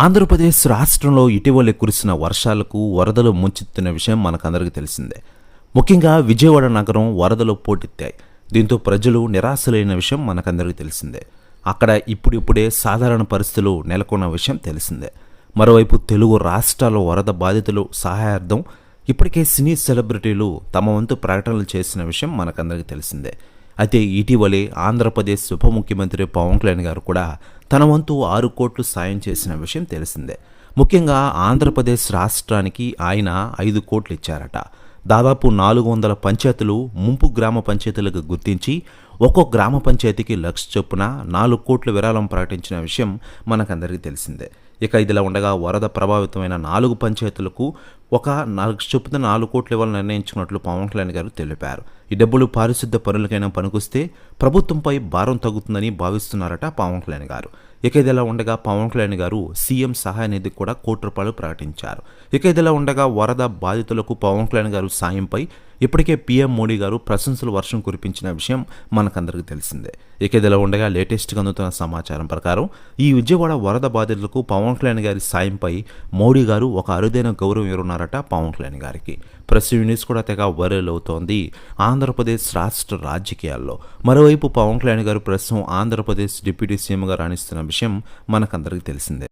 ఆంధ్రప్రదేశ్ రాష్ట్రంలో ఇటీవలే కురిసిన వర్షాలకు వరదలు ముంచెత్తిన విషయం మనకందరికీ తెలిసిందే. ముఖ్యంగా విజయవాడ నగరం వరదలు పోటెత్తాయి. దీంతో ప్రజలు నిరాశలైన విషయం మనకందరికీ తెలిసిందే. అక్కడ ఇప్పుడిప్పుడే సాధారణ పరిస్థితులు నెలకొన్న విషయం తెలిసిందే. మరోవైపు తెలుగు రాష్ట్రాల వరద బాధితులు సహాయార్థం ఇప్పటికే సినీ సెలబ్రిటీలు తమ వంతు ప్రకటనలు చేసిన విషయం మనకందరికీ తెలిసిందే. అయితే ఇటీవలే ఆంధ్రప్రదేశ్ ఉప ముఖ్యమంత్రి పవన్ కళ్యాణ్ గారు కూడా తన వంతు ఆరు కోట్లు సాయం చేసిన విషయం తెలిసిందే. ముఖ్యంగా ఆంధ్రప్రదేశ్ రాష్ట్రానికి ఆయన ఐదు కోట్లు ఇచ్చారట. దాదాపు నాలుగు వందల పంచాయతీలు ముంపు గ్రామ పంచాయతీలకు గుర్తించి ఒక్కో గ్రామ పంచాయతీకి లక్ష చొప్పున నాలుగు కోట్ల విరాళం ప్రకటించిన విషయం మనకందరికీ తెలిసిందే. ఇక ఇదిలా ఉండగా వరద ప్రభావితమైన నాలుగు పంచాయతీలకు ఒక నాలుగు చొప్పున నాలుగు కోట్లు ఇవ్వాలని నిర్ణయించుకున్నట్లు పవన్ కళ్యాణ్ గారు తెలిపారు. ఈ డబ్బులు పారిశుద్ధ పనులకైనా పనికొస్తే ప్రభుత్వంపై భారం తగ్గుతుందని భావిస్తున్నారట పవన్ కళ్యాణ్ గారు. ఇక ఇదిలా ఉండగా పవన్ కళ్యాణ్ గారు సీఎం సహాయ నిధి కూడా కోటి రూపాయలు ప్రకటించారు. ఇక ఇదిలా ఉండగా వరద బాధితులకు పవన్ కళ్యాణ్ గారు సాయంపై ఇప్పటికే పీఎం మోడీ గారు ప్రశంసలు వర్షం కురిపించిన విషయం మనకందరికీ తెలిసిందే. ఇక ఇదిలా ఉండగా లేటెస్ట్గా అందుతున్న సమాచారం ప్రకారం ఈ విజయవాడ వరద బాధితులకు పవన్ కళ్యాణ్ గారి సాయంపై మోడీ గారు ఒక అరుదైన గౌరవం ఇవ్వనున్నారట పవన్ కళ్యాణ్ గారికి. ప్రెస్ న్యూస్ కూడా తెగ వైరల్ అవుతోంది ఆంధ్రప్రదేశ్ రాష్ట్ర రాజకీయాల్లో. మరోవైపు పవన్ కళ్యాణ్ గారు ప్రస్తుతం ఆంధ్రప్రదేశ్ డిప్యూటీ సీఎంగా రాణిస్తున్న విషయం మనకందరికీ తెలిసిందే.